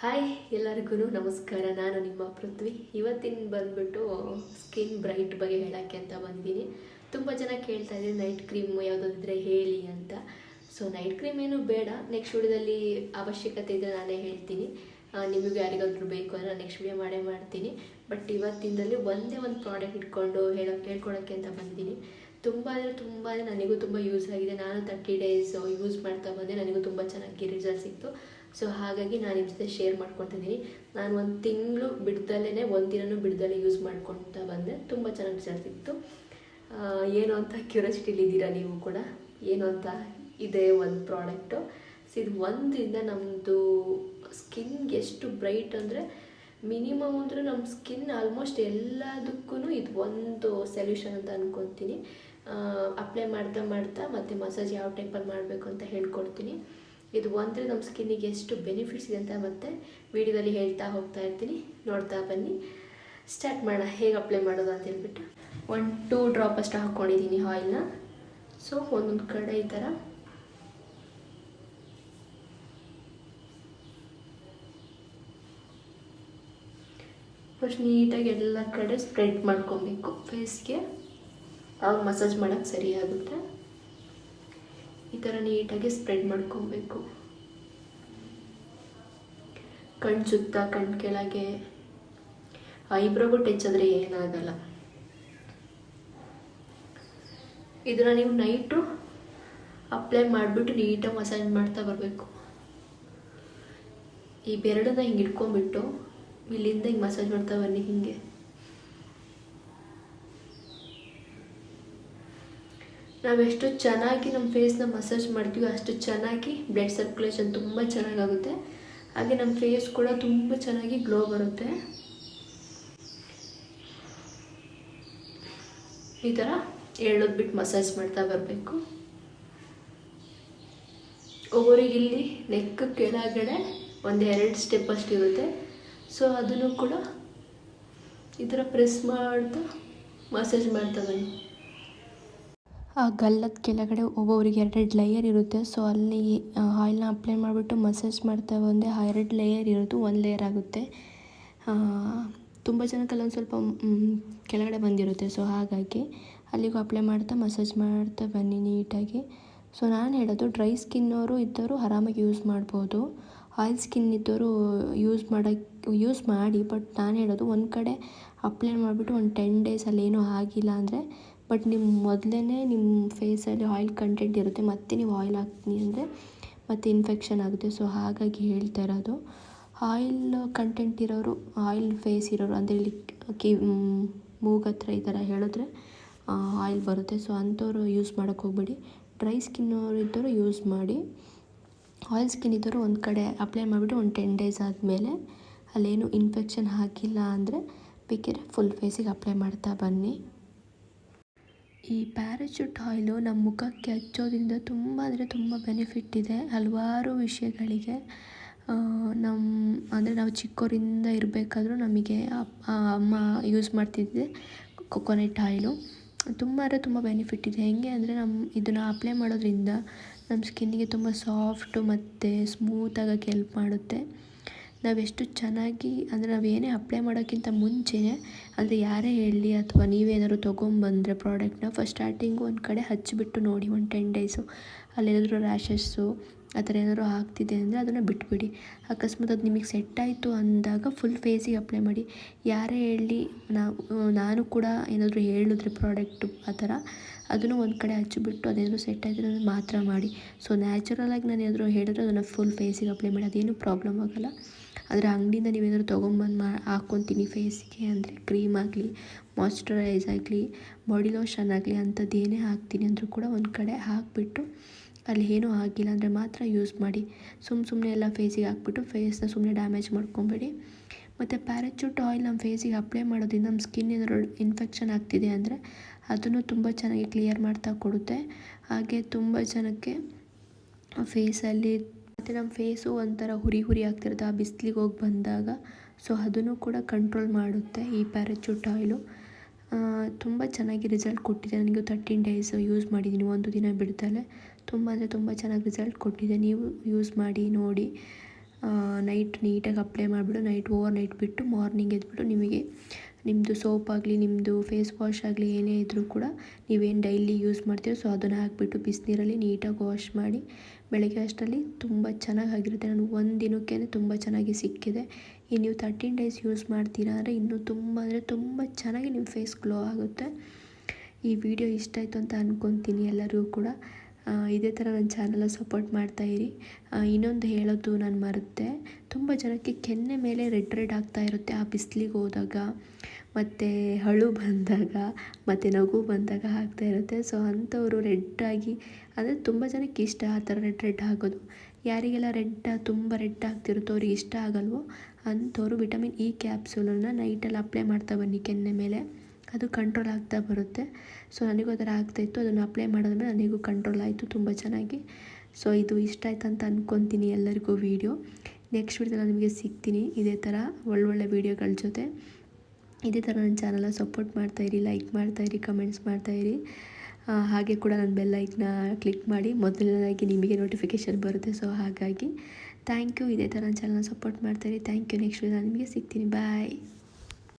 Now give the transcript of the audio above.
Hi ಎಲ್ಲರಿಗೂ ನಮಸ್ಕಾರ. ನಾನು ನಿಮ್ಮ ಪೃಥ್ವಿ. ಇವತ್ತಿನ ಬಂದ್ಬಿಟ್ಟು ಸ್ಕಿನ್ ಬ್ರೈಟ್ ಬಗ್ಗೆ ಹೇಳೋಕ್ಕೆ ಅಂತ ಬಂದಿದ್ದೀನಿ. ತುಂಬ ಜನ ಕೇಳ್ತಾ ಇದ್ದೀನಿ ನೈಟ್ ಕ್ರೀಮ್ ಯಾವುದಾದ್ರೆ ಹೇಳಿ ಅಂತ. ಸೊ ನೈಟ್ ಕ್ರೀಮ್ ಏನು ಬೇಡ. ನೆಕ್ಸ್ಟ್ ವಿಡಿಯೋದಲ್ಲಿ ಅವಶ್ಯಕತೆ ಇದ್ದರೆ ನಾನೇ ಹೇಳ್ತೀನಿ. ನಿಮಗೂ ಯಾರಿಗಾದ್ರೂ ಬೇಕು ಅಂದರೆ ನೆಕ್ಸ್ಟ್ ವಿಡಿಯೋ ಮಾಡೇ ಮಾಡ್ತೀನಿ. ಬಟ್ ಇವತ್ತಿನದಲ್ಲಿ ಒಂದೇ ಒಂದು ಪ್ರಾಡಕ್ಟ್ ಇಟ್ಕೊಂಡು ಹೇಳೋ, ಹೇಳ್ಕೊಳಕ್ಕೆ ಅಂತ ಬಂದಿದ್ದೀನಿ. ತುಂಬ ಅಂದರೆ ತುಂಬ ನನಗೂ ತುಂಬ ಯೂಸ್ ಆಗಿದೆ. ನಾನು ತರ್ಟಿ ಡೇಸ್ ಯೂಸ್ ಮಾಡ್ತಾ ಬಂದೆ. ನನಗೂ ತುಂಬ ಚೆನ್ನಾಗಿ ರಿಸಲ್ಟ್ ಸಿಕ್ತು. ಸೊ ಹಾಗಾಗಿ ನಾನು ನಿಮ್ಮ ಜೊತೆ ಶೇರ್ ಮಾಡ್ಕೊತಿದ್ದೀನಿ ನಾನು ಒಂದು ತಿಂಗಳು ಬಿಡ್ದಲೇ ಒಂದು ದಿನನೂ ಬಿಡ್ದಲೇ ಯೂಸ್ ಮಾಡ್ಕೊತಾ ಬಂದೆ. ತುಂಬ ಚೆನ್ನಾಗಿ ರಿಸಲ್ಟ್ ಏನು ಅಂತ ಕ್ಯೂರಿಯಾಸಿಟಿಲಿದ್ದೀರಾ ನೀವು ಕೂಡ? ಏನು ಅಂತ ಇದೆ ಒಂದು ಪ್ರಾಡಕ್ಟು ಸೊ ಇದು ಒಂದರಿಂದ ನಮ್ಮದು ಸ್ಕಿನ್ ಎಷ್ಟು ಬ್ರೈಟ್ ಅಂದರೆ ಮಿನಿಮಮ್ ಅಂದರೆ ನಮ್ಮ ಸ್ಕಿನ್ ಆಲ್ಮೋಸ್ಟ್ ಎಲ್ಲದಕ್ಕೂ ಇದು ಒಂದು ಸೊಲ್ಯೂಷನ್ ಅಂತ ಅಂದ್ಕೊತೀನಿ ಅಪ್ಲೈ ಮಾಡ್ತಾ ಮಾಡ್ತಾ ಮತ್ತು ಮಸಾಜ್ ಯಾವ ಟೈಪಲ್ಲಿ ಮಾಡಬೇಕು ಅಂತ ಹೇಳ್ಕೊಡ್ತೀನಿ. ಇದು ಒಂದರೆ ನಮ್ಮ ಸ್ಕಿನ್ನಿಗೆ ಎಷ್ಟು ಬೆನಿಫಿಟ್ಸ್ ಇದೆ ಅಂತ ಮತ್ತೆ ವಿಡಿಯೋದಲ್ಲಿ ಹೇಳ್ತಾ ಹೋಗ್ತಾ ಇರ್ತೀನಿ. ನೋಡ್ತಾ ಬನ್ನಿ. ಸ್ಟಾರ್ಟ್ ಮಾಡೋಣ. ಹೇಗೆ ಅಪ್ಲೈ ಮಾಡೋದು ಅಂತ ಹೇಳ್ಬಿಟ್ಟು. ಒನ್ ಟೂ ಡ್ರಾಪ್ ಅಷ್ಟು ಹಾಕ್ಕೊಂಡಿದ್ದೀನಿ ಆಯಿಲ್ನ ಸೊ ಒಂದೊಂದು ಕಡೆ ಈ ಥರ. ಫಸ್ಟ್ ನೀಟಾಗಿ ಎಲ್ಲ ಕಡೆ ಸ್ಪ್ರೆಡ್ ಮಾಡ್ಕೊಬೇಕು. ಫೇಸ್ಗೆ ಆವಾಗ ಮಸಾಜ್ ಮಾಡೋಕ್ಕೆ ಸರಿ ಆಗುತ್ತೆ. ಈ ಥರ ನೀಟಾಗಿ ಸ್ಪ್ರೆಡ್ ಮಾಡ್ಕೊಬೇಕು. ಕಣ್ಣು ಸುತ್ತ ಕಣ್ಣು ಕೆಳಗೆ. ಐಬ್ರೋಗೂ ಟಚ್ ಆದರೆ ಏನಾಗಲ್ಲ. ಇದನ್ನು ನೀವು ನೈಟು ಅಪ್ಲೈ ಮಾಡಿಬಿಟ್ಟು ನೀಟಾಗಿ ಮಸಾಜ್ ಮಾಡ್ತಾ ಬರಬೇಕು. ಈ ಬೆರಡನ್ನ ಹಿಂಗೆ ಇಟ್ಕೊಂಡ್ಬಿಟ್ಟು ಇಲ್ಲಿಂದ ಹಿಂಗೆ ಮಸಾಜ್ ಮಾಡ್ತಾ ಬನ್ನಿ ಹಿಂಗೆ. ನಾವೆಷ್ಟು ಚೆನ್ನಾಗಿ ನಮ್ಮ ಫೇಸ್ನ ಮಸಾಜ್ ಮಾಡ್ತೀವಿ ಅಷ್ಟು ಚೆನ್ನಾಗಿ ಬ್ಲಡ್ ಸರ್ಕ್ಯುಲೇಷನ್ ತುಂಬ ಚೆನ್ನಾಗಾಗುತ್ತೆ. ಹಾಗೆ ನಮ್ಮ ಫೇಸ್ ಕೂಡ ತುಂಬ ಚೆನ್ನಾಗಿ ಗ್ಲೋ ಬರುತ್ತೆ. ಈ ಥರ ಎಳ್ಳೋದು ಬಿಟ್ಟು ಮಸಾಜ್ ಮಾಡ್ತಾ ಬರಬೇಕು. ಒಬ್ಬರಿಗೆ ಇಲ್ಲಿ ನೆಕ್ ಕೆಳಗಡೆ ಒಂದು ಎರಡು ಸ್ಟೆಪ್ ಅಷ್ಟಿರುತ್ತೆ ಸೊ ಅದನ್ನು ಕೂಡ ಈ ಥರ ಪ್ರೆಸ್ ಮಾಡ್ತಾ ಮಸಾಜ್ ಮಾಡ್ತಾ ಬನ್ನಿ. ಗಲ್ಲದ ಕೆಳಗಡೆ ಒಬ್ಬೊಬ್ರಿಗೆ ಎರಡೆರಡು ಲೇಯರ್ ಇರುತ್ತೆ. ಸೊ ಅಲ್ಲಿ ಆಯಿಲ್ನ ಅಪ್ಲೈ ಮಾಡಿಬಿಟ್ಟು ಮಸಾಜ್ ಮಾಡ್ತಾ ಬಂದೆ ಆ ಎರಡು ಲೇಯರ್ ಇರೋದು ಒಂದು ಲೇಯರ್ ಆಗುತ್ತೆ. ತುಂಬ ಜನಕ್ಕೆಲ್ಲ ಒಂದು ಸ್ವಲ್ಪ ಕೆಳಗಡೆ ಬಂದಿರುತ್ತೆ. ಸೊ ಹಾಗಾಗಿ ಅಲ್ಲಿಗೂ ಅಪ್ಲೈ ಮಾಡ್ತಾ ಮಸಾಜ್ ಮಾಡ್ತಾ ಬನ್ನಿ ನೀಟಾಗಿ. ಸೊ ನಾನು ಹೇಳೋದು ಡ್ರೈ ಸ್ಕಿನ್ನವರು ಇದ್ದವರು ಆರಾಮಾಗಿ ಯೂಸ್ ಮಾಡ್ಬೋದು. ಆಯಿಲ್ ಸ್ಕಿನ್ ಇದ್ದವರು ಯೂಸ್ ಮಾಡೋಕ್ಕೆ ಯೂಸ್ ಮಾಡಿ ಬಟ್ ನಾನು ಹೇಳೋದು ಒಂದು ಕಡೆ ಅಪ್ಲೈ ಮಾಡಿಬಿಟ್ಟು ಒಂದು ಟೆನ್ ಡೇಸಲ್ಲಿ ಏನೂ ಆಗಿಲ್ಲ ಅಂದರೆ ಬಟ್ ನಿಮ್ಮ ಮೊದಲೇ ನಿಮ್ಮ ಫೇಸಲ್ಲಿ ಆಯಿಲ್ ಕಂಟೆಂಟ್ ಇರುತ್ತೆ, ಮತ್ತೆ ನೀವು ಆಯಿಲ್ ಹಾಕ್ತೀನಿ ಅಂದರೆ ಮತ್ತೆ ಇನ್ಫೆಕ್ಷನ್ ಆಗುತ್ತೆ. ಸೊ ಹಾಗಾಗಿ ಹೇಳ್ತಾ ಇರೋದು ಆಯಿಲ್ ಕಂಟೆಂಟ್ ಇರೋರು ಆಯಿಲ್ ಫೇಸ್ ಇರೋರು ಅಂದರೆ ಇಲ್ಲಿ ಕಿ ಮೂಗತ್ರ ಈ ಥರ ಹೇಳಿದ್ರೆ ಆಯಿಲ್ ಬರುತ್ತೆ. ಸೊ ಅಂಥವ್ರು ಯೂಸ್ ಮಾಡೋಕ್ಕೆ ಹೋಗ್ಬೇಡಿ. ಡ್ರೈ ಸ್ಕಿನ್ ಇದ್ದವರು ಯೂಸ್ ಮಾಡಿ ಆಯಿಲ್ ಸ್ಕಿನ್ ಇದ್ದವರು ಒಂದು ಕಡೆ ಅಪ್ಲೈ ಮಾಡಿಬಿಟ್ಟು ಒಂದು ಟೆನ್ ಡೇಸ್ ಆದಮೇಲೆ ಅಲ್ಲೇನು ಇನ್ಫೆಕ್ಷನ್ ಹಾಕಿಲ್ಲ ಅಂದರೆ ಬೇಕಿದ್ರೆ ಫುಲ್ ಫೇಸಿಗೆ ಅಪ್ಲೈ ಮಾಡ್ತಾ ಬನ್ನಿ. ಈ ಪ್ಯಾರಾಚೂಟ್ ಆಯಿಲು ನಮ್ಮ ಮುಖಕ್ಕೆ ಹಚ್ಚೋದ್ರಿಂದ ತುಂಬ ಅಂದರೆ ತುಂಬ ಬೆನಿಫಿಟ್ ಇದೆ. ಹಲವಾರು ವಿಷಯಗಳಿಗೆ ನಮ್ಮ ಅಂದರೆ ನಾವು ಚಿಕ್ಕೋರಿಂದ ಇರಬೇಕಾದ್ರೂ ನಮಗೆ ಅಮ್ಮ ಯೂಸ್ ಮಾಡ್ತಿದ್ದೆ ಕೊಕೊನೆಟ್ ಆಯಿಲು. ತುಂಬ ಅಂದರೆ ತುಂಬ ಬೆನಿಫಿಟ್ ಇದೆ. ಹೆಂಗೆ ಅಂದರೆ ನಮ್ಮ ಇದನ್ನು ಅಪ್ಲೈ ಮಾಡೋದ್ರಿಂದ ನಮ್ಮ ಸ್ಕಿನ್ನಿಗೆ ತುಂಬ ಸಾಫ್ಟು ಮತ್ತು ಸ್ಮೂತಾಗಕ್ಕೆ ಹೆಲ್ಪ್ ಮಾಡುತ್ತೆ. ನಾವೆಷ್ಟು ಚೆನ್ನಾಗಿ, ಅಂದರೆ ನಾವು ಏನೇ ಅಪ್ಲೈ ಮಾಡೋಕ್ಕಿಂತ ಮುಂಚೆ ಅಂದರೆ ಯಾರೇ ಹೇಳಲಿ ಅಥವಾ ನೀವೇನಾದ್ರು ತೊಗೊಂಬಂದರೆ ಪ್ರಾಡಕ್ಟ್ನ ಫಸ್ಟ್ ಸ್ಟಾರ್ಟಿಂಗು ಒಂದು ಕಡೆ ಹಚ್ಚಿಬಿಟ್ಟು ನೋಡಿ, ಒಂದು ಟೆನ್ ಡೇಸು ಅಲ್ಲೇನಾದರೂ ರ್ಯಾಷಸ್ಸು ಆ ಥರ ಏನಾದ್ರು ಆಗ್ತಿದೆ ಅಂದರೆ ಅದನ್ನು ಬಿಟ್ಬಿಡಿ. ಅಕಸ್ಮಾತ್ ಅದು ನಿಮಗೆ ಸೆಟ್ ಆಯಿತು ಅಂದಾಗ ಫುಲ್ ಫೇಸಿಗೆ ಅಪ್ಲೈ ಮಾಡಿ. ಯಾರೇ ಹೇಳಲಿ ನಾವು, ನಾನು ಕೂಡ ಏನಾದರೂ ಹೇಳಿದ್ರೆ ಪ್ರಾಡಕ್ಟು ಆ ಥರ, ಅದನ್ನು ಒಂದು ಕಡೆ ಹಚ್ಚಿಬಿಟ್ಟು ಅದೇನಾದರೂ ಸೆಟ್ ಆಯಿತು ಅದನ್ನು ಮಾತ್ರ ಮಾಡಿ. ಸೊ ನ್ಯಾಚುರಲಾಗಿ ನಾನು ಏನಾದರೂ ಹೇಳಿದ್ರೆ ಅದನ್ನು ಫುಲ್ ಫೇಸಿಗೆ ಅಪ್ಲೈ ಮಾಡಿ, ಅದೇನು ಪ್ರಾಬ್ಲಮ್ ಆಗೋಲ್ಲ. ಆದರೆ ಅಂಗಡಿಯಿಂದ ನೀವೇನಾದ್ರು ತೊಗೊಂಬಂದು ಮಾ ಹಾಕ್ಕೊತೀನಿ ಫೇಸಿಗೆ ಅಂದರೆ ಕ್ರೀಮ್ ಆಗಲಿ ಮಾಯ್ಶ್ಚರೈಸ್ ಆಗಲಿ ಬಾಡಿ ಲೋಷನ್ ಆಗಲಿ ಅಂಥದ್ದು ಏನೇ ಹಾಕ್ತೀನಿ ಅಂದರೂ ಕೂಡ ಒಂದು ಕಡೆ ಹಾಕಿಬಿಟ್ಟು ಅಲ್ಲಿ ಏನೂ ಆಗಿಲ್ಲ ಅಂದರೆ ಮಾತ್ರ ಯೂಸ್ ಮಾಡಿ. ಸುಮ್ಮ ಸುಮ್ಮನೆ ಎಲ್ಲ ಫೇಸಿಗೆ ಹಾಕ್ಬಿಟ್ಟು ಫೇಸ್ನ ಸುಮ್ಮನೆ ಡ್ಯಾಮೇಜ್ ಮಾಡ್ಕೊಬೇಡಿ. ಮತ್ತು ಪ್ಯಾರಾಚೂಟ್ ಆಯಿಲ್ ನಮ್ಮ ಫೇಸಿಗೆ ಅಪ್ಲೈ ಮಾಡೋದ್ರಿಂದ ನಮ್ಮ ಸ್ಕಿನ್ ಏನಾದ್ರು ಇನ್ಫೆಕ್ಷನ್ ಆಗ್ತಿದೆ ಅಂದರೆ ಅದನ್ನು ತುಂಬ ಚೆನ್ನಾಗಿ ಕ್ಲಿಯರ್ ಮಾಡ್ತಾ ಕೊಡುತ್ತೆ. ಹಾಗೆ ತುಂಬ ಜನಕ್ಕೆ ಫೇಸಲ್ಲಿ ಮತ್ತು ನಮ್ಮ ಫೇಸು ಒಂಥರ ಹುರಿ ಹುರಿ ಆಗ್ತಿರುತ್ತೆ. ಆ ಬಿಸ್ಲಿಗೆ ಹೋಗಿ ಬಂದಾಗ. ಸೊ ಅದನ್ನು ಕೂಡ ಕಂಟ್ರೋಲ್ ಮಾಡುತ್ತೆ ಈ ಪ್ಯಾರಾಚೂಟ್ ಆಯಿಲು ತುಂಬ ಚೆನ್ನಾಗಿ ರಿಸಲ್ಟ್ ಕೊಟ್ಟಿದೆ. ನನಗೆ ತರ್ಟೀನ್ ಡೇಸ್ ಯೂಸ್ ಮಾಡಿದ್ದೀನಿ. ಒಂದು ದಿನ ಬಿಡ್ದಲೆ ತುಂಬ ಅಂದರೆ ತುಂಬ ಚೆನ್ನಾಗಿ ರಿಸಲ್ಟ್ ಕೊಟ್ಟಿದೆ. ನೀವು ಯೂಸ್ ಮಾಡಿ, ನೋಡಿ. ನೈಟ್ ನೀಟಾಗಿ ಅಪ್ಲೈ ಮಾಡಿಬಿಟ್ಟು ನೈಟ್ ಓವರ್ ನೈಟ್ ಬಿಟ್ಟು ಮಾರ್ನಿಂಗ್ ಎದ್ಬಿಟ್ಟು ನಿಮಗೆ ನಿಮ್ಮದು ಸೋಪ್ ಆಗಲಿ ನಿಮ್ಮದು ಫೇಸ್ ವಾಶ್ ಆಗಲಿ ಏನೇ ಇದ್ದರೂ ಕೂಡ ನೀವೇನು ಡೈಲಿ ಯೂಸ್ ಮಾಡ್ತೀರೋ ಸೊ ಅದನ್ನು ಹಾಕಿಬಿಟ್ಟು ಬಿಸಿನೀರಲ್ಲಿ ನೀಟಾಗಿ ವಾಶ್ ಮಾಡಿ ಬೆಳಗ್ಗೆ ಅಷ್ಟರಲ್ಲಿ ತುಂಬ ಚೆನ್ನಾಗಿ ಆಗಿರುತ್ತೆ. ನಾನು ಒಂದು ದಿನಕ್ಕೇ ತುಂಬ ಚೆನ್ನಾಗಿ ಸಿಕ್ಕಿದೆ. ಈ ನೀವು ತರ್ಟೀನ್ ಡೇಸ್ ಯೂಸ್ ಮಾಡ್ತೀರಾ ಅಂದರೆ ಇನ್ನೂ ತುಂಬ ಅಂದರೆ ತುಂಬ ಚೆನ್ನಾಗಿ ನಿಮ್ಮ ಫೇಸ್ ಗ್ಲೋ ಆಗುತ್ತೆ. ಈ ವಿಡಿಯೋ ಇಷ್ಟ ಆಯಿತು ಅಂತ ಅಂದ್ಕೊತೀನಿ ಎಲ್ಲರಿಗೂ ಕೂಡ. ಇದೇ ಥರ ನನ್ನ ಚಾನಲ್ನ ಸಪೋರ್ಟ್ ಮಾಡ್ತಾಯಿರಿ ಇನ್ನೊಂದು ಹೇಳೋದು ನಾನು ಮರೆತೆ. ತುಂಬ ಜನಕ್ಕೆ ಕೆನ್ನೆ ಮೇಲೆ ರೆಡ್ ರೆಡ್ ಆಗ್ತಾ ಇರುತ್ತೆ ಆ ಬಿಸಿಲಿಗೆ ಹೋದಾಗ. ಮತ್ತು ಹಳು ಬಂದಾಗ, ಮತ್ತು ನಗು ಬಂದಾಗ ಆಗ್ತಾ ಇರುತ್ತೆ. ಸೊ ಅಂಥವರು ರೆಡ್ಡಾಗಿ ಅಂದರೆ ತುಂಬ ಜನಕ್ಕೆ ಇಷ್ಟ ಆ ಥರ ರೆಡ್ ರೆಡ್ ಆಗೋದು. ಯಾರಿಗೆಲ್ಲ ರೆಡ್ ತುಂಬ ರೆಡ್ ಆಗ್ತಿರುತ್ತೋ ಅವ್ರಿಗೆ ಇಷ್ಟ ಆಗಲ್ವೋ, ಅಂಥವ್ರು ವಿಟಮಿನ್ ಇ ಕ್ಯಾಪ್ಸೂಲನ್ನು ನೈಟಲ್ಲಿ ಅಪ್ಲೈ ಮಾಡ್ತಾ ಬನ್ನಿ ಕೆನ್ನೆ ಮೇಲೆ. ಅದು ಕಂಟ್ರೋಲ್ ಆಗ್ತಾ ಬರುತ್ತೆ. ಸೊ ನನಗೂ ಆ ಥರ ಆಗ್ತಾಯಿತ್ತು ಅದನ್ನು ಅಪ್ಲೈ ಮಾಡಿದ್ಮೇಲೆ ನನಗೂ ಕಂಟ್ರೋಲ್ ಆಯಿತು ತುಂಬ ಚೆನ್ನಾಗಿ. ಸೊ ಇದು ಇಷ್ಟ ಆಯ್ತು ಅಂತ ಅಂದ್ಕೊತೀನಿ ಎಲ್ಲರಿಗೂ ವೀಡಿಯೋ ನೆಕ್ಸ್ಟ್ ವೀಡಿಯೋ ನಾನು ನಿಮಗೆ ಸಿಗ್ತೀನಿ. ಇದೇ ಥರ ಒಳ್ಳೊಳ್ಳೆ ವೀಡಿಯೋಗಳ ಜೊತೆ. ಇದೇ ಥರ ನನ್ನ ಚಾನಲ್ನ ಸಪೋರ್ಟ್ ಮಾಡ್ತಾಯಿರಿ ಲೈಕ್ ಮಾಡ್ತಾಯಿರಿ ಕಮೆಂಟ್ಸ್ ಮಾಡ್ತಾಯಿರಿ ಹಾಗೆ ಕೂಡ ನನ್ನ ಬೆಲ್ ಐಕ್ನ ಕ್ಲಿಕ್ ಮಾಡಿ. ಮೊದಲನೇದಾಗಿ ನಿಮಗೆ ನೋಟಿಫಿಕೇಷನ್ ಬರುತ್ತೆ. ಸೊ ಹಾಗಾಗಿ ಥ್ಯಾಂಕ್ ಯು ಇದೇ ಥರ ನನ್ನ ಚಾನಲ್ನ ಸಪೋರ್ಟ್ ಮಾಡ್ತಾಯಿರಿ ಥ್ಯಾಂಕ್ ಯು ನೆಕ್ಸ್ಟ್ ನಾನು ನಿಮಗೆ ಸಿಗ್ತೀನಿ. ಬಾಯ್